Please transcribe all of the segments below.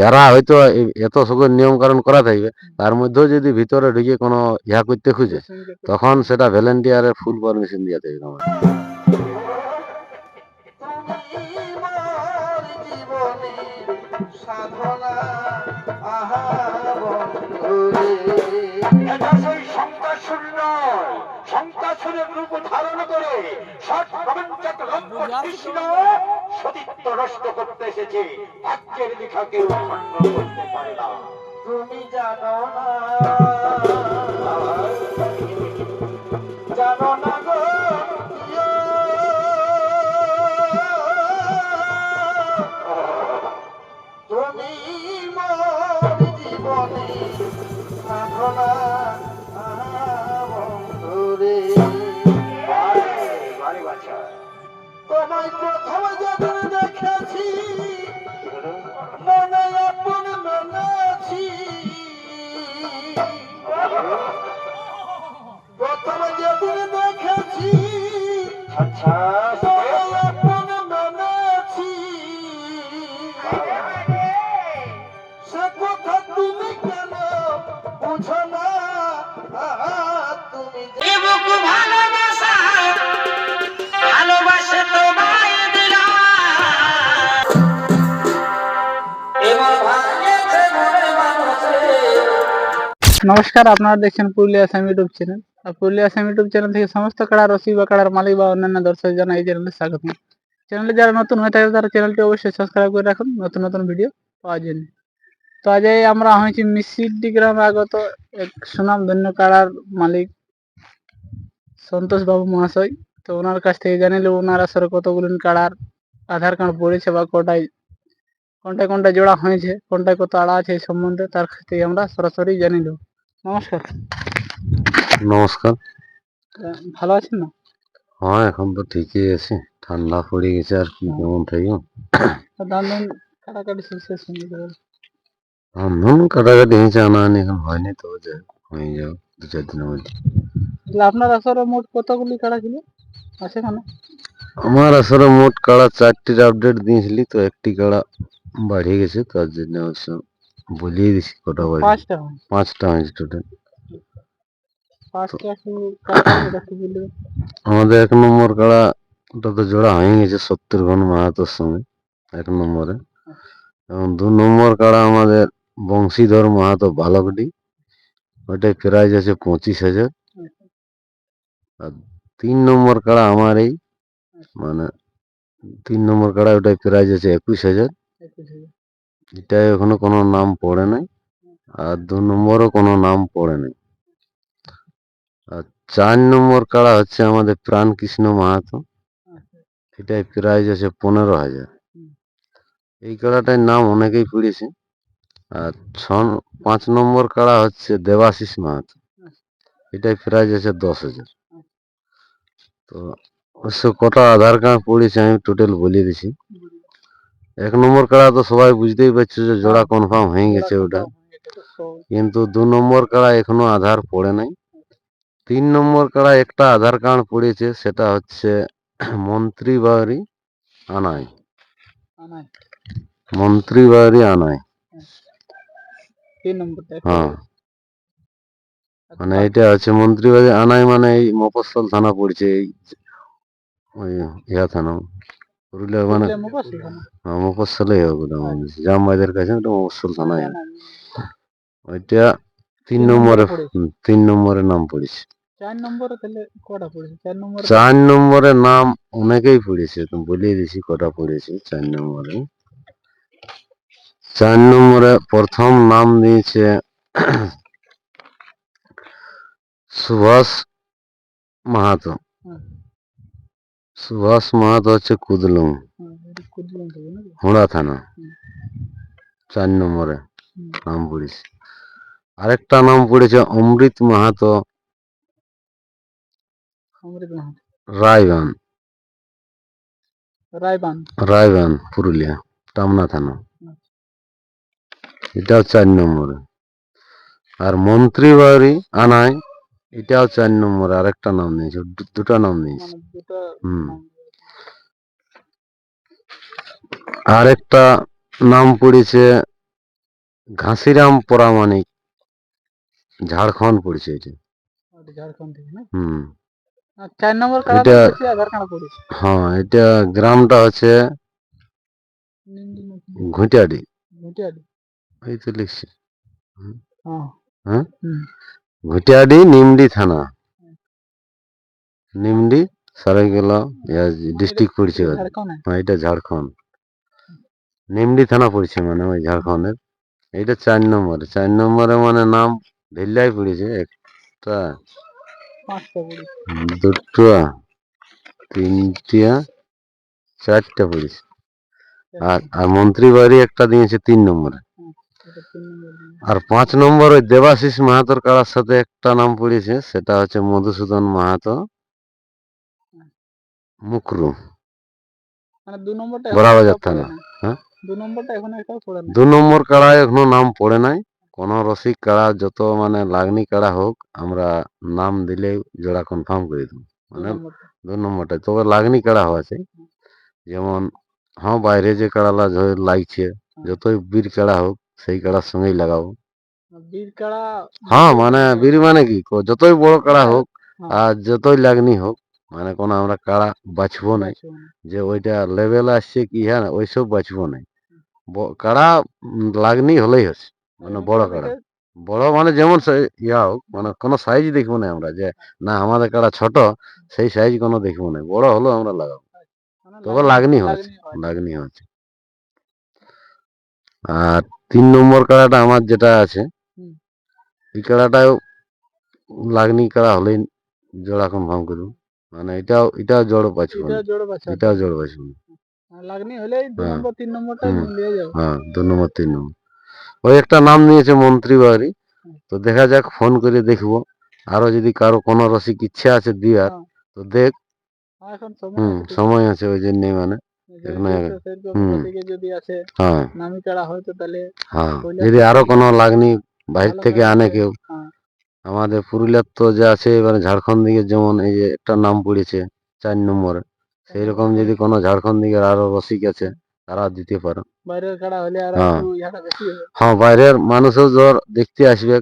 যারা হয়তো এত সকল কারণ করা থাকবে তার মধ্যেও যদি ভিতরে ঢুকে কোনো ইহা করতে খুঁজে, তখন সেটা ভলেন্টিয়ারের ফুল পারমিশন দিয়ে থাকবে আমার। শঙ্কাসুরের রূপ ধারণ করে ষট প্রপঞ্চক লক্ষ্য কৃষ্ণ সতীত্ব নষ্ট করতে এসেছে। ভাগ্যের লেখা কেউ করতে পারে না। তুমি জানো না। জানো না নমস্কার, আপনারা দেখছেন পুরুলিয়া আসাম ইউটিউব চ্যানেল আর পুরুলিয়া আসাম ইউটিউব চ্যানেল থেকে সমস্ত কাড়া রসিক বা কাড়ার মালিক বা অন্যান্য দর্শক জানাই এই চ্যানেলে স্বাগত চ্যানেলে যারা নতুন হয়ে থাকে তারা চ্যানেলটি অবশ্যই সাবস্ক্রাইব করে রাখুন, নতুন নতুন ভিডিও পাওয়ার জন্য। তো আজ আমরা হয়েছি মিসিডি গ্রামে আগত এক সুনাম ধন্য কাড়ার মালিক সন্তোষ বাবু মহাশয় তো ওনার কাছ থেকে জানিলে ওনার আসলে কতগুলো কাড়ার আধার কার্ড পড়েছে বা কোটায় কোনটায় কোনটা জোড়া হয়েছে কোনটায় কত আড়া আছে এই সম্বন্ধে তার কাছ থেকে আমরা সরাসরি দেবো নমস্কার। নমস্কার। ভালো আছেন না? হ্যাঁ এখন তো ঠিকই আছে। ঠান্ডা পড়ে গেছে আর কি কেমন থাকব তো দাম কাটাকাটি শেষ কাটাকাটি হয়েছে আনা আনি এখন হয়নি তো হয়ে যাও দু চার দিনের মধ্যে। আপনার আসরে মোট কতগুলি কাটা ছিল? আছে কেন? আমার আসলে মোট কাড়া চারটির আপডেট দিয়েছিলি তো একটি কাড়া বাড়িয়ে গেছে তার জন্য অবশ্য বলিয়ে দিছি কটা বাড়ি। পাঁচটা পাঁচটা হয়েছে টোটাল আমাদের এক নম্বর কাড়া ওটা তো জোড়া হয়ে গেছে সত্তর ঘন মাহাতোর সঙ্গে এক নম্বরে। এবং দু নম্বর কাড়া আমাদের বংশীধর মাহাতো বালকডি ওটাই প্রাইজ আছে পঁচিশ হাজার। আর তিন নম্বর কাড়া আমার এই মানে তিন নম্বর কাড়া ওটাই প্রাইজ আছে একুশ হাজার। এটাই এখনও কোনো নাম পড়ে নাই আর দু নম্বরও কোনো নাম পড়ে নাই। আর চার নম্বর কাড়া হচ্ছে আমাদের প্রাণ কৃষ্ণ মাহাতো আচ্ছা, এটাই প্রাইজ আছে পনেরো হাজার। এই কাড়াটার নাম অনেকেই পড়েছে আর ছ পাঁচ নম্বর কাড়া হচ্ছে দেবাশিস মাহাতো এটাই প্রাইজ আছে দশ হাজার। তো অবশ্য কটা আধার কার্ড পড়েছে আমি টোটাল বলে দিছি। এক নম্বর কাড়া তো সবাই বুঝতেই পারছে যে জোড়া কনফার্ম হয়ে গেছে ওটা। কিন্তু দু নম্বর কাড়া এখনও আধার পড়ে নাই। তিন নম্বর কাড়া একটা আধার কার্ড পড়েছে সেটা হচ্ছে মন্ত্রী বাড়ি আনাই। আনাই। মন্ত্রী বাড়ি আনাই। একটা হ্যাঁ। মানে এটা হচ্ছে মন্ত্রী বাড়ি আনাই মানে এই মফস্বল থানা পড়ছে এই ওই ইয়া থানা পুরুলিয়া মানে থানা। হ্যাঁ, মনে হচ্ছে। জামবাইদের কাছে ওটা মফস্বল হবে। আনাই। ওইটা তিন নম্বরে তিন নম্বরে নাম পড়েছে চার নম্বরে চার নাম অনেকেই পড়েছে তুমি বলিয়ে দিছি কটা পড়েছে চার নম্বরে চার নম্বরে প্রথম নাম দিয়েছে সুভাষ মাহাতো সুভাষ মাহাতো হচ্ছে কুদলুম? হুড়া থানা চার নম্বরে নাম পড়েছে আরেকটা নাম পড়েছে অমৃত Mahato. Ray Ban Ray Ban Ray Ban Purulia Tamna থানা। এটাও চার নম্বরে আর মন্ত্রী বাড়ি আনায় এটাও চার নম্বরে আরেকটা নাম নিয়েছে দু- দুটা নাম নিয়েছে। হুম। আরেকটা নাম পড়েছে ঘাসিরাম পরামানিক ঝাড়খণ্ড পড়ছে এটা। না? হুম। চার নম্বর এটা- হ্যাঁ এটা গ্রামটা হচ্ছে এই তো লিখছি। হ্যাঁ। হ্যাঁ? ঘুটিয়াডি নিমডি থানা। নিমডি সারাইকেলা ডিস্ট্রিক্ট পড়ছে হ্যাঁ এটা ঝাড়খণ্ড। নিমডি থানা পড়ছে মানে ওই ঝাড়খণ্ডের। এইটা চার নম্বরে। চার নম্বরে মানে নাম ঢিল্লাই পড়েছে একটা। দুটো তিনটিয়া চারটা পড়েছে। আর আর মন্ত্রী বাড়ি একটা দিয়েছে তিন নম্বরে এটা তিন নম্বর দিন। আর পাঁচ নম্বর ওই দেবাশিস মাহাতোর কারার সাথে একটা নাম পড়েছে সেটা হচ্ছে মধুসূদন মাহাতো। মুকরু মানে দু নম্বরটা বড়াবাজার এখনও থানা, হ্যাঁ? দু নম্বরটা এখন একটাও পড়ে না। দু নম্বর কাড়ায় এখনও নাম পড়ে নাই। কোন রসিক কাড়া যত মানে লাগনি কাড়া হোক আমরা নাম দিলে জোড়া কনফার্ম করে দেবো। মানে দু নম্বরটা। তবে লাগনি কাড়া হয়েছে যেমন হ্যাঁ বাইরে যে কাড়ালা লাগছে যতই বীর কাড়া হোক সেই কাড়ার সঙ্গেই লাগাবো বীর কাড়া হ্যাঁ মানে বীর মানে কি? যতই বড় কাড়া হোক হ্যাঁ। আর যতই লাগনি হোক মানে কোনো আমরা কাড়া বাছবো নাই। না। যে ওইটা লেভেল আসছে কি হ্যাঁ ওইসব বাছবো নাই। কাড়া লাগনি হলেই হচ্ছে মানে বড় কাড়া। বড় মানে যেমন ইয়া হোক মানে কোনো সাইজ দেখব না আমরা যে না আমাদের কাড়া ছোট সেই সাইজ কোনো দেখব না বড় হলেও আমরা লাগাবো। মানে তবে লাগনি হচ্ছে লাগনি। লাগনি হচ্ছে। আর তিন নম্বর কাড়াটা আমার যেটা আছে। এই কাড়াটাও লাগনি কাড়া হলেই জোড়া কনফার্ম করব মানে এটাও এটাও জোড় পাচ্ছি বাছা এটাও জোড় পাচ্ছি লাগনি হলেই দু হ্যাঁ। নম্বর তিন নম্বরটা নিয়ে যাবে হ্যাঁ দু নম্বর তিন নম্বর। ওই একটা নাম নিয়েছে মন্ত্রী বাড়ি তো দেখা যাক ফোন করে দেখব। আরও যদি কারও কোনো রসিক ইচ্ছা আছে দিয়ার হ্যাঁ। তো দেখ। হ্যাঁ, সময় হুম আছে। সময় আছে ওই জন্যই মানে। এখনও যদি হ্যাঁ। নামি কাড়া হয় তো তাহলে হ্যাঁ যদি আরও কোনো লাগনি বাইরে থেকে আনে কেউ। হ্যাঁ। আমাদের পুরুলিয়ার তো যে আছে এবারে ঝাড়খণ্ড দিকে যেমন এই যে একটা নাম পড়েছে চার নম্বরে। সেই রকম যদি কোনো ঝাড়খণ্ড দিকের আরও রসিক আছে তারা দিতে পারে। হ্যাঁ। হ্যাঁ বাইরের মানুষও ধর দেখতে আসবে।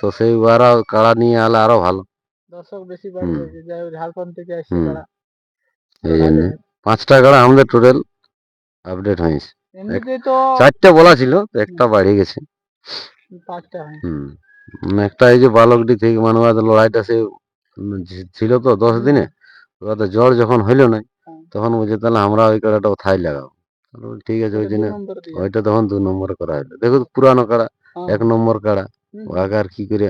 তো সেই ওরা কাড়া নিয়ে আলে আরও ভালো। দর্শক বেশি বাড়বে ঝাড়খণ্ড থেকে আসছে এই জন্য। পাঁচটা কাড়া আমাদের টোটাল আপডেট হয়েছে। চারটে বলা ছিল তো একটা বাড়ে গেছে। হুম। একটা এই যে বালকডি থেকে মানে ওদের লড়াইটা সে ছিল তো দশ দিনে ওদের জ্বর যখন হইল না হুম। তখন বুঝে তাহলে আমরা ওই কাড়াটা থাই লাগাবো। ঠিক আছে ওই জন্য ওইটা তখন দু নম্বর করা হলো দেখো পুরানো কাড়া হ্যাঁ। এক নম্বর কাড়া। ওকে আর কি করে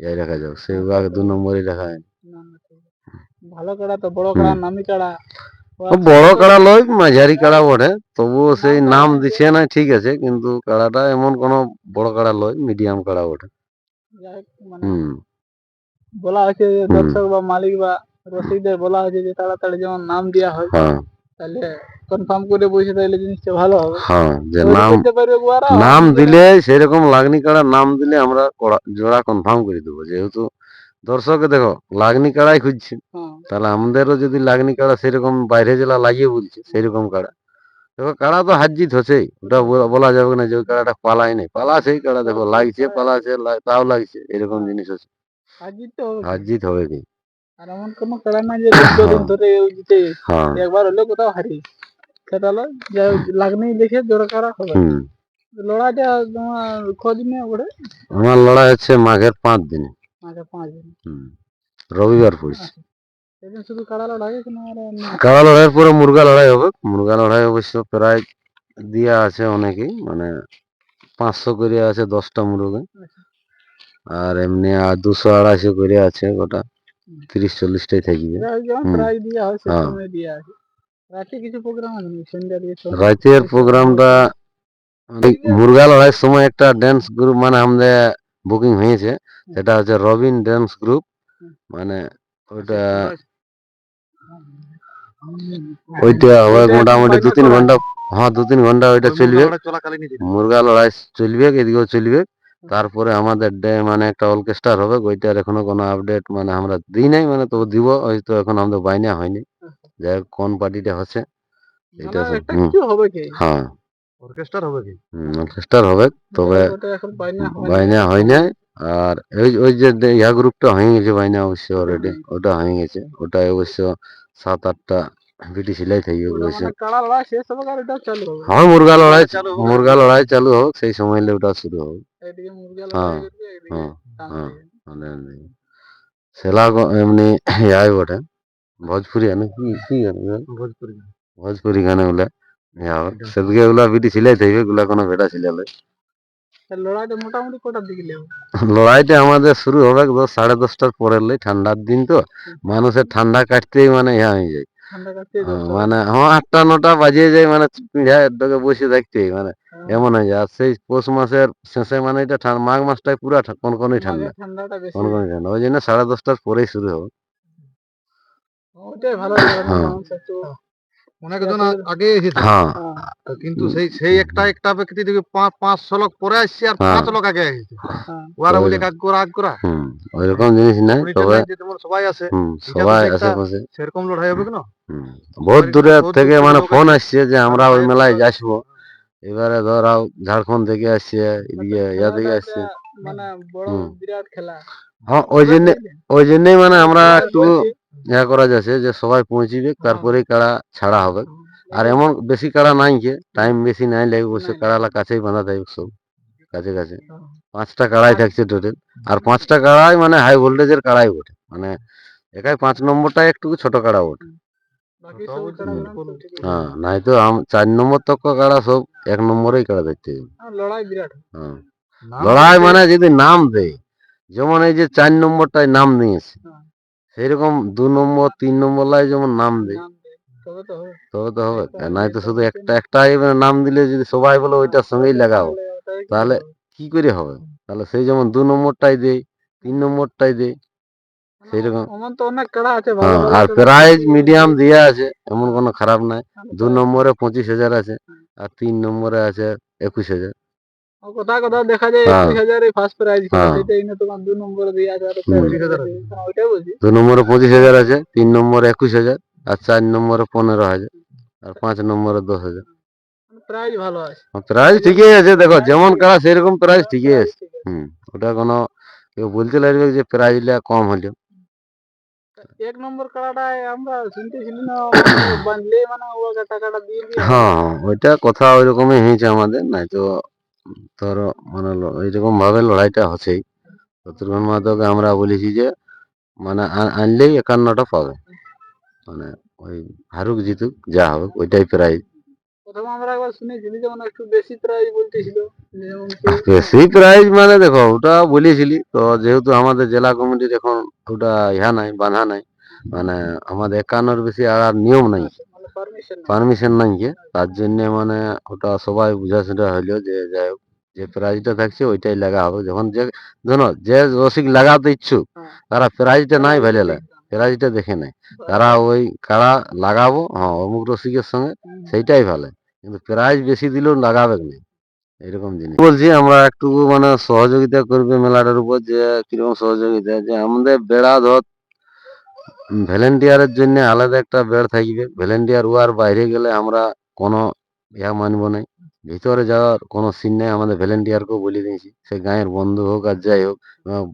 যাই রাখা যাবে? সেই ওকে দু নম্বরই রাখা হয়। ভালো কাড়া তো বড় কাড়া নামি কাড়া। বড় কাড়া লয় মাঝারি কাড়া বটে। তবুও সেই নাম দিছে না ঠিক আছে কিন্তু কাড়াটা এমন কোনো বড় কাড়া লয় মিডিয়াম কাড়া বটে। মানে হুম। বলা হয়েছে যে দর্শক বা মালিক বা রসিকদের বলা হয়েছে যে তাড়াতাড়ি যেমন নাম দেওয়া হয় হ্যাঁ। তাহলে কনফার্ম করে বসে তাহলে জিনিসটা ভালো হবে। হ্যাঁ যে নাম নাম দিলে সেরকম লাগনি কাড়া নাম দিলে আমরা জোড়া কনফার্ম করে দেবো। যেহেতু দর্শকে দেখো লাগনি কাড়াই খুঁজছে। হ্যাঁ। তাহলে আমাদেরও যদি লাগনি কাড়া সেরকম বাইরে জেলা লাগিয়ে বলছে সেরকম কাড়া। দেখো কাড়া তো হাজিত হচ্ছেই। ওটা বলা- যাবে না যে ওই কাড়াটা পালাই নেই। পালা সেই কাড়া দেখো লাগছে পালাছে তাও লাগছে এরকম জিনিস হবে। হাজিত হবে কি আর এমন কোনো কাড়া নাই যে দীর্ঘদিন ধরে জিতে একবার হলে কোথাও হারিয়ে সেটা হলো যে লাগনি দেখে জোড়া কাড়া হবে লড়াইটা তোমার নিয়ে ওঠে? আমার লড়াই হচ্ছে মাঘের পাঁচ দিনে। আগে পাঁচ দিন। রবিবার পড়ছে। সেদিন শুধু কাড়া লড়াই কিন্তু কাড়া লড়াইয়ের পরে মুরগা লড়াই হবে। মুরগা লড়াই অবশ্য প্রায় দিয়া আছে অনেকেই মানে পাঁচশো করে আছে দশটা মুরগা। আর এমনি আর দুশো আড়াইশো করে আছে গোটা তিরিশ চল্লিশটাই থাকবে। রাতের প্রোগ্রামটা মুরগা লড়াইয়ের সময় একটা ড্যান্স গ্রুপ মানে আমাদের বুকিং হয়েছে। সেটা হচ্ছে রবিন ড্যান্স গ্রুপ মানে ওইটা ওইটা হবে মোটামুটি দু তিন ঘণ্টা হ্যাঁ দু তিন ঘণ্টা ওইটা চলবে। মুরগা লড়াই চলবে এদিকেও চলবে। তারপরে আমাদের ডে মানে একটা অর্কেস্ট্রার হবে ওইটার এখনও কোনো আপডেট মানে আমরা দিই নাই মানে তবু দিব হয়তো এখন আমাদের বাইনা হয়নি। হোক কোন পার্টিটা হচ্ছে এটা মানে হবে কি? হ্যাঁ। অর্কেস্ট্রার হবে কি? অর্কেস্ট্রার হবে তবে বাইনা হয় নাই আর ওই ওই যে ইয়া গ্রুপটা হয়ে গেছে বাইনা অবশ্য অলরেডি ওটা হয়ে গেছে। ওটা অবশ্য সাত আটটা বিটি সিলাই চালু হবে। হয় মুরগা লড়াই। মুরগা লড়াই চালু হোক সেই সময় ওটা শুরু হোক হ্যাঁ, হ্যাঁ, হ্যাঁ। সেলা এমনি ইয়াই বটে। ভোজপুরি গানে কি কি গান ভোজপুরি। ভোজপুরি গানে গুলা ইয়া সেদিকে ওগুলা বিটি সিলাই থাকবে ওগুলা কোনো ভেটা সিলালে লড়াইটা মোটামুটি কটার দিকে লড়াইটা আমাদের শুরু হবে সাড়ে দশটার পরের লাই ঠান্ডার দিন তো। মানুষের ঠান্ডা কাটতেই মানে ইয়া হয়ে যায়। হ্যাঁ, মানে হ্যাঁ আটটা নটা বাজিয়ে যায় মানে পিঁড়া ডগে বসে থাকতেই মানে এমন হয়ে যায়। আর সেই পৌষ মাসের শেষে মানে এটা মাঘ মাসটাই পুরা ঠা- কনকনে ঠান্ডা। ঠান্ডাটা বেশি। কনকনে ঠান্ডা। ওই জন্য সাড়ে দশটার পরেই শুরু হবে। ওটাই ভালো অনেকজন আগে এসেছে। হ্যাঁ। হ্যাঁ, কিন্তু সেই সেই একটা একটা ব্যক্তি দেখবি পাঁচ পাঁচশো লোক পরে আসছে আর হ্যাঁ। পাঁচ লোক আগে হ্যাঁ। ওরা বলে কাজ করা আগ করা ওইরকম জিনিস নাই সবাই আছে। সবাই আশেপাশে। সেরকম লড়াই হবে কেন? বহুত দূরে থেকে মানে ফোন আসছে যে আমরা ওই মেলায় যাসবো এবারে ধরাও ঝাড়খণ্ড থেকে আসছে এদিকে ইয়া থেকে আসছে। মানে বড় বিরাট খেলা। হ্যাঁ ওই জন্য ওই জন্যই মানে আমরা একটু ইয়া করা যাচ্ছে যে সবাই পৌঁছিবে তারপরেই কাড়া ছাড়া হবে। আর এমন বেশি কাড়া নাই কে টাইম বেশি নাই লাগবে বসে। কাড়ালা কাছেই বাঁধা থাকবে সব কাছে কাছে। হ্যাঁ। পাঁচটা কাড়াই থাকছে টোটাল আর পাঁচটা কাড়াই মানে হাই ভোল্টেজের কাড়াই বটে। মানে একাই পাঁচ নম্বরটা একটু ছোট কাড়া ঠিকই। হ্যাঁ নাই তো আম- চার নম্বর তক কাড়া সব এক নম্বরেই কাড়া দেখতে। আর লড়াই বিরাট। হ্যাঁ। লড়াই মানে যদি নাম দেয় যেমন এই যে চার নম্বরটায় নাম দিয়েছে হ্যাঁ। সেইরকম দু নম্বর তিন নম্বর লাই যেমন নাম দেয় তবে তো হবে তবে তো হবে একটা নাই তো শুধু একটা একটা নাম দিলে যদি সবাই বলে ওইটার সঙ্গেই লাগাও তাহলে? কি করে হবে তাহলে সেই যেমন দু নম্বরটাই দেয় তিন নম্বরটাই দেয় সেইরকম। হ্যাঁ আর। প্রাইজ মিডিয়াম দেওয়া আছে এমন কোনো খারাপ নাই দু নম্বরে পঁচিশ হাজার আছে আর তিন নম্বরে আছে একুশ হাজার ও কোথাও কোথাও দেখা যায় হ্যাঁ। একুশ হাজার ফার্স্ট প্রাইজ হ্যাঁ। সেটাই না তোমার দু নম্বরে দিয়ে আছে আর পঁচিশ হাজার আছে। হ্যাঁ, ওইটাই বলছি। দু নম্বরে পঁচিশ হাজার আছে তিন নম্বরে একুশ হাজার আর চার নম্বরে পনেরো হাজার আর পাঁচ নম্বরে দশ হাজার। প্রাইজ ভালো আছে। প্রাইজ ঠিকই আছে দেখো যেমন কারা সেরকম প্রাইজ ঠিকই আছে। হুম ওটা কোনো কেউ বলতে লাগবে যে প্রাইজটা কম হলো এক নম্বর কাড়াটায় আমরা শুনতেছিলি না মানে বাঁধলে মানে ওকে টাকাটা দিয়ে দিয়ে হ্যাঁ হ্যাঁ, ওইটা কথা ওইরকমই হয়েছে আমাদের নাই তো তোর মানে এইরকম ভাবে লড়াইটা হচ্ছেই শত্রুঘ্ন মাধবকে আমরা বলেছি যে মানে আনলেই একান্নটা পাবে। মানে ওই হারুক জিতুক যা হবে ওইটাই প্রাইজ বেশি প্রাইজ মানে দেখো ওটা বলেছিলি। তো যেহেতু আমাদের জেলা কমিটির এখন ওটা ইহা নাই বাধা নাই মানে আমাদের একান্নর বেশি আর নিয়ম নাই। পারমিশন পারমিশন নাই যে তার জন্য মানে ওটা সবাই বুঝাশোনা হইল যে যাই হোক যে প্রাইজটা থাকছে ওইটাই লাগা হবে। যখন যে জানো যে রসিক লাগাতে ইচ্ছুক হ্যাঁ। তারা প্রাইজটা নাই ভেলে প্রাইজটা দেখে নাই তারা ওই কাড়া লাগাবো? হ্যাঁ অমুক রসিকের সঙ্গে সেইটাই ভালো। কিন্তু প্রাইজ বেশি দিলেও লাগাবে না। এরকম জিনিস। বলছি আমরা একটু মানে সহযোগিতা করবে মেলাটার উপর যে কীরকম সহযোগিতা? যে আমাদের বেড়া ধর ভলেন্টিয়ারের জন্য আলাদা একটা বেড় থাকবে। ভলেন্টিয়ার ওয়ার বাইরে গেলে আমরা কোনো ইয়া মানব নাই। ভিতরে যাওয়ার কোনো সিন নেই, আমাদের ভলেন্টিয়ারকেও বলে দিয়েছি। সে গাঁয়ের বন্ধু হোক আর যাই হোক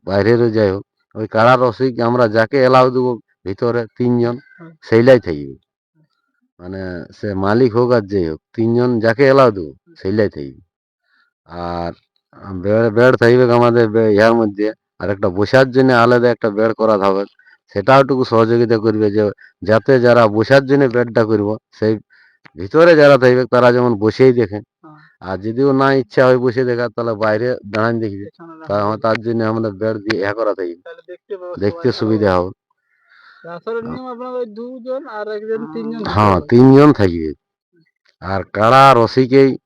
বাইরেরও যাই হোক, ওই কাড়া রসিক আমরা যাকে এলাও দেবো ভিতরে তিনজন, সেইলাই থাকবে। মানে সে মালিক হোক আর যাই হোক, তিনজন যাকে এলাও দেবো, সেইলাই থাকবে। আর বেড় বেড় থাকবে আমাদের ইহার মধ্যে। আর একটা বসার জন্য আলাদা একটা বেড় করা হবে। সেটাও টুকু সহযোগিতা করবে যে যাতে যারা বসার জন্য বেডটা করব সেই ভিতরে যারা থাকবে তারা যেমন বসেই দেখে হ্যাঁ। আর যদিও না ইচ্ছা হয় বসে দেখার তাহলে বাইরে দাঁড়ান দেখবে। তার জন্য আমরা বেড দিয়ে ইহা করা তাহলে দেখতে। সুবিধা হবে থাকতে হ্যাঁ হবে। তিনজন থাকবে আর কাড়া রসিকেই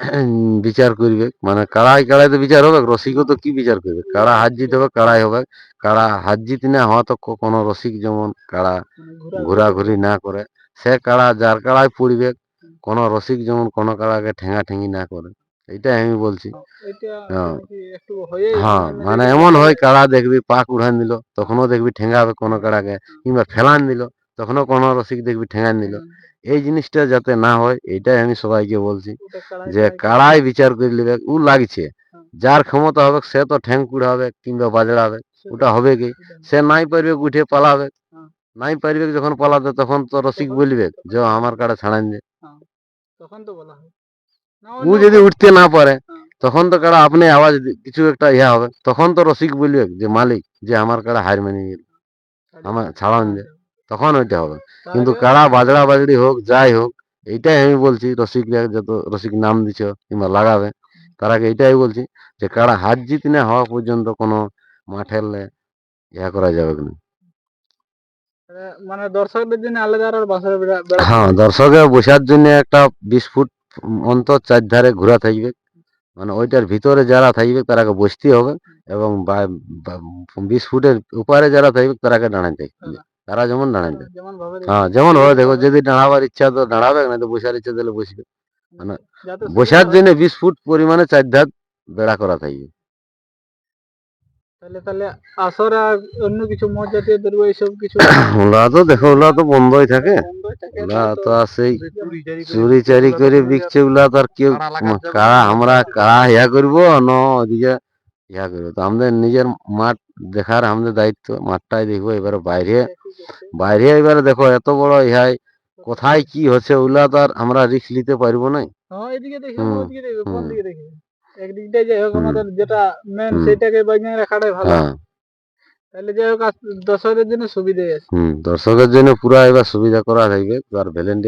বিচার করবে। মানে কাড়াই তো বিচার হবে রসিকও তো কি বিচার করবে? কাড়া হাত জিত হবে কাড়াই হবে কাড়া হাত জিত না হওয়া তো কোনো রসিক যেমন কাড়া মানে ঘোরা- ঘোরাঘুরি না করে। সে কাড়া যার কাড়ায় পড়বে কোনো রসিক যেমন কোনো কাড়াকে ঠেঙা ঠেঙি না করে। এইটাই আমি বলছি। হ্যাঁ। হয়েই হ্যাঁ মানে মানে এমন হয় কাড়া দেখবি পাক উড়ান দিল তখনও দেখবি ঠেঙ্গাবে কোনো কাড়াকে কিংবা ফেলান দিল। তখনও কোনো রসিক দেখবি ঠেঙান দিল এই জিনিসটা যাতে না হয় এটাই আমি সবাইকে বলছি যে কাড়াই কাড়াই বিচার করে নেবে ও লাগছে। যার ক্ষমতা হবে সে তো ঠ্যাং কুড়াবে কিংবা বাজড়াবে ওটা হবে কি? সে নাই পারবে উঠে পালাবে। নাই পারবে যখন পালাবে তখন তো রসিক বলবে যে আমার কাড়া ছাড়ান যে তখন তো বলা হয়। ও যদি উঠতে না পারে। তখন তো কাড়া আপনি আওয়াজ কিছু একটা ইয়া হবে। তখন তো রসিক বলবে যে মালিক যে আমার কাড়া হার মেনে গেল আমার ছাড়ান যে তখন ওইটা হবে। কিন্তু কাড়া বাজড়া বাজড়ি হোক যাই হোক এইটাই আমি বলছি রসিক যত রসিক নাম দিছ কিংবা লাগাবে তার আগে এইটাই বলছি যে কারা হাত জিত না হওয়া পর্যন্ত কোনো মাঠের লে ইয়া করা যাবে না মানে দর্শকদের জন্য আলাদা আর বাসার বেড়া- বেড়া হ্যাঁ দর্শকের বসার জন্য একটা বিশ ফুট অন্তর চারধারে ঘোরা থাকবে। মানে ওইটার ভিতরে যারা থাকবে তারাকে বসতে হবে এবং বিশ ফুটের উপরে যারা থাকবে তারাকে থাকবে তারা যেমন ভাবে হ্যাঁ যেমন হবে দেখো যদি দাঁড়াবার ইচ্ছা তো দাঁড়াবে না তো বসার ইচ্ছা দিলে বসবে। মানে বসার জন্য বিশ ফুট পরিমাণে চার ধার বেড়া করা থাকবে হয়। তাহলে তাহলে আসর আর অন্য কিছু মদ জাতীয় দ্রব্য এইসব কিছু ওলা তো দেখো ওলা তো বন্ধই থাকে। ওলা তো চুরি চারি করে করে বিকছে তো আর কেউ কাড়া আমরা কাড়া ইয়া করব ন ওদিকে ইয়া করব তো আমাদের নিজের মাঠ দেখার আমাদের দায়িত্ব মাঠটাই দেখব এবারে বাইরে বাইরে এবারে দেখো এত বড় ইহাই কোথায় কি হচ্ছে ওগুলা তো আর আমরা রিস্ক নিতে পারব না হ্যাঁ একদিকটাই যাই হোক আমাদের যেটা মেন সেটাকে বাজিয়ে রাখাটাই ভালো। হ্যাঁ। তাহলে যাই হোক আস- জন্য আছে। হম দর্শকের জন্য পুরা এবার সুবিধা করা থাকবে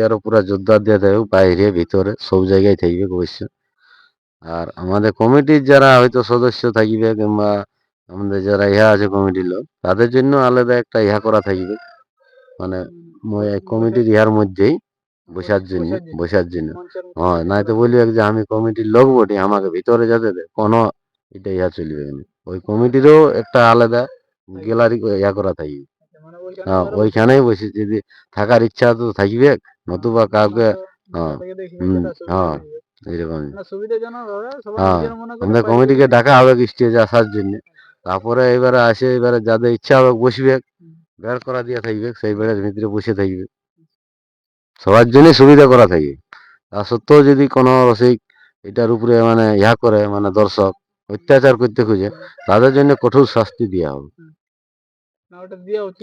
আর পুরা জোরদার দেওয়া থাকবে বাইরে ভিতরে সব জায়গায় থাকবে অবশ্য আর আমাদের কমিটির যারা হয়তো সদস্য থাকবে কিংবা আমাদের যারা ইহা আছে কমিটির লোক তাদের জন্য আলাদা একটা ইহা করা থাকবে। মানে কমিটির ইহার মধ্যেই বসার জন্য বসার জন্য। হ্যাঁ নাই তো বলবে যে আমি কমিটির লোক বটি আমাকে ভিতরে যেতে দে কোনো এটা ইহা চলবে না। ওই কমিটিরও একটা আলাদা গ্যালারি ইয়া করা থাকবে। মানে হ্যাঁ ওইখানেই বসে যদি থাকার ইচ্ছা তো থাকবে নতুবা কাউকে মাত্র হ্যাঁ, হ্যাঁ। এইরকম মানে হ্যাঁ, পাইবে। কমিটিকে ডাকা হবে স্টেজে আসার জন্য। তারপরে এবারে আসে এবারে যাদের ইচ্ছা হবে বসবে বের করা দিয়ে থাকবে সেই বেড়ের ভিতরে বসে থাকবে। সবার জন্য সুবিধা করা থাকবে তা সত্ত্বেও যদি কোনো রসিক এটার উপরে মানে ইয়া করে মানে দর্শক অত্যাচার করতে খুঁজে তাদের জন্য কঠোর শাস্তি দেওয়া হবে না, ওটা দেওয়া উচিত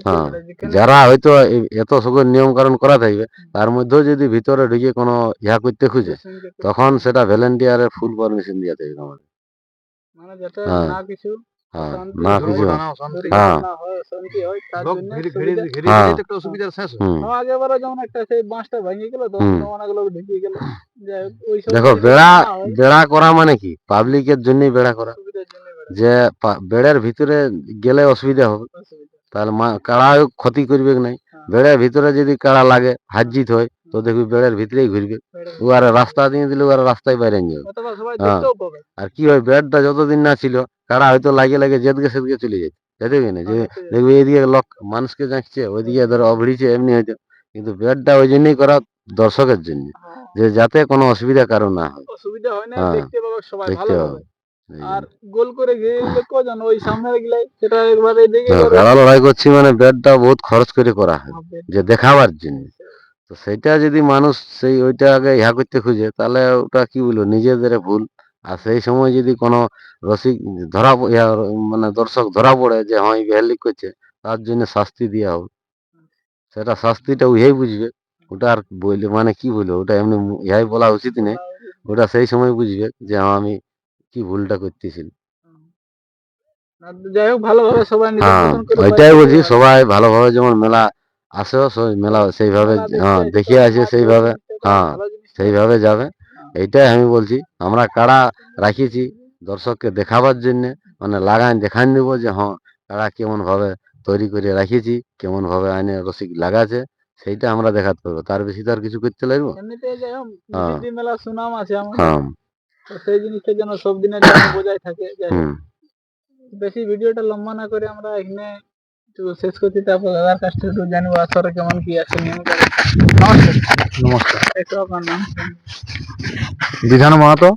হ্যাঁ, যারা হয়তো এত সকল নিয়ম কারণ করা থাকবে তার মধ্যেও যদি ভিতরে ঢুকে কোনো ইয়া করতে খুঁজে তখন সেটা ভলেন্টিয়ারের ফুল পারমিশন দিয়ে থাকবে আমাদের। হ্যাঁ। না কিছু হ্যাঁ জন্য দেখো বেড়া বেড়া করা মানে কি? পাবলিকের জন্যই বেড়া করা। জন্য যে বেড়ার ভিতরে গেলে অসুবিধা হবে। তাহলে কাড়া ক্ষতি করবে নাই? হ্যাঁ। বেড়ার ভিতরে যদি কাড়া লাগে হাত জিত হয় তো দেখবি বেড়ার ভিতরেই ঘুরবে। ও আর রাস্তা দিয়ে দিলে ও আর রাস্তায় বাইরে নিয়ে হ্যাঁ। আর কি হয় বেড়টা যতদিন না ছিল কাড়া হয়তো লাগে লাগে যেদিকে সেদিকে চলে যেত। যেতে না যে হ্যাঁ। দেখবি এইদিকে লোক মানুষকে যাচ্ছে ওইদিকে ধরো অভড়িছে এমনি হয়তো। কিন্তু বেডটা ওই জন্যই করা দর্শকের জন্য হ্যাঁ, যে যাতে কোনো অসুবিধা কারও না হয়। অসুবিধা হয় না হ্যাঁ, দেখতে হবে আর গোল করে দিলে কজন ওই সামনে সেটা একবারে দেখে লড়াই করছি মানে বেডটা বহুত খরচ করে করা হয় যে দেখাবার জন্য তো সেটা যদি মানুষ সেই ওইটা আগে ইহা করতে খুঁজে তাহলে ওটা কি বলব নিজেদের ভুল। আর সেই সময় যদি কোনো রসিক ধরা মানে দর্শক ধরা পড়ে যে হ্যাঁ বেহালি করছে তার জন্য শাস্তি দেওয়া হোক। সেটা শাস্তিটা উহাই বুঝবে ওটা আর বললে মানে কি বলব ওটা এমনি ইহাই বলা উচিত নেই ওটা সেই সময় বুঝবে যে হ্যাঁ আমি কি ভুলটা করতেছি আর যাই হোক ভালোভাবে সবাই হ্যাঁ মতন করে ওইটাই বলছি সবাই ভালোভাবে যেমন মেলা সবাই মেলা সেইভাবে হ্যাঁ দেখে আসে সেইভাবে হ্যাঁ, সেইভাবে যাবে। এইটাই আমি বলছি আমরা কাড়া রাখিছি দর্শককে দেখাবার জন্য মানে লাগান দেখান দিব যে হ্যাঁ কাড়া কেমন ভাবে তৈরি করে রাখিছি কেমন ভাবে আইনে রসিক লাগাছে সেইটা আমরা দেখাতে পারব তার বেশি তো আর কিছু করতে লাগবো হ্যাঁ। সেই জিনিসটা যেন সব দিনের জন্য বজায় থাকে বেশি ভিডিওটা লম্বা না করে আমরা এখানে একটু শেষ করছি তারপর দাদার কাছ থেকে একটু জানব আসরে কেমন কি আছে নমস্কার নমস্কার। একটু আপনার নাম। বিধান মাহাতো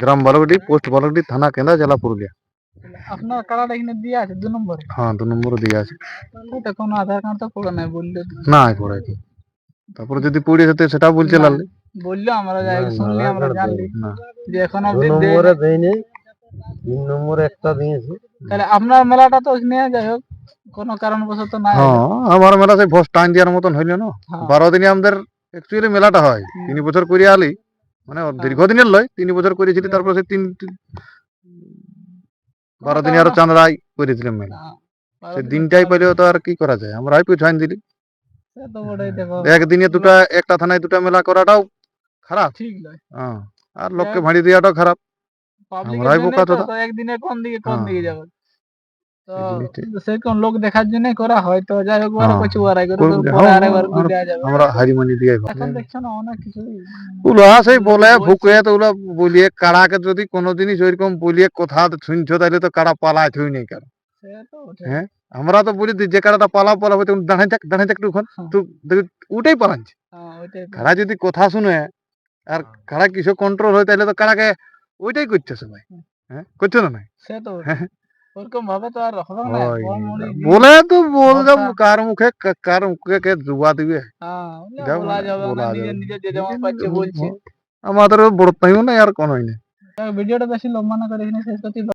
গ্রাম বালকডি পোস্ট বালকডি থানা কেন্দ্রা জেলা পুরুলিয়া। আপনার কাড়াটা এখানে দিয়ে আছে দু নম্বরে? হ্যাঁ দু নম্বরে দিয়ে আছে। ওটা কোনো আধার কার্ড তো পড়ে নাই বললে না পড়ে তারপরে যদি পড়ে যেতে সেটা বলছে লাল্লি বলল আমরা যাই শুনলি আমরা জানলি। যে এখন দেয় নম্বরে দেয়নি তিন নম্বরে একটা দিয়েছে। তাহলে আপনার মেলাটা তো ওখানে যাই হোক কোনো কারণবশত নাই হ্যাঁ আমার মেলা সেই ভোজ টাইম দেওয়ার মতন হইল না। হ্যাঁ। বারো দিনে আমাদের অ্যাকচুয়ালি মেলাটা হয়। তিন বছর করে আলি মানে দীর্ঘদিনের লয় তিন বছর করেছিলি তারপরে সেই তিন বারো দিনে আরও চাঁদড়াই করেছিলাম মেলা। হ্যাঁ, সে দিনটাই পেলেও তো আর কি করা যায়? আমরাই পিছাইন দিলি। একদিনে দুটা একটা থানায় দুটা মেলা করাটাও খারাপ? ঠিক নয়। হ্যাঁ আর লোককে ভাড়ি দেওয়াটাও খারাপ। আমরাই বোকা তো একদিনে কোন দিকে কোন। দিকে যাবে। তো সেরকম লোক দেখার জন্য করা হয়। তো যাই হোক ওরা। কিছু আড়াই করে করব তো যে, পরে আরেকবার আমরা- ঘুরে যাবে। আমরা হারিমানি দিয়ে এখন দেখছ না অনেক কিছু ওলা সেই বলে ভুকে তো বলিয়ে কাড়াকে যদি কোনো জিনিস বলিয়ে কথা শুনছো তাহলে তো কাড়া পালায় থুই নেই কারও সে তো বটে। হ্যাঁ। আমরা তো বলি যে কাড়াটা পালা পালা হইতে দাঁড়াই দাঁড়াই হ্যাঁ। উঠাই পালাচ্ছে হ্যাঁ, কাড়া যদি কথা শুনে আর কারা কিছু কন্ট্রোল হয় তাহলে তো কারাকে ওইটাই করছে সবাই হ্যাঁ। করছে না নাই? সে তো হ্যাঁ। ওরকম ভাবে তো আর হবে না বলে তো বল কার মুখে কার মুখে কে দিবে? হ্যাঁ বলা নিজে যাবে নিজে যে যেমন পাচ্ছে বলছে। আমাদের বড় তাইও না আর কোনোই না ভিডিওটা বেশি লম্বা না করে এখানে শেষ করছি।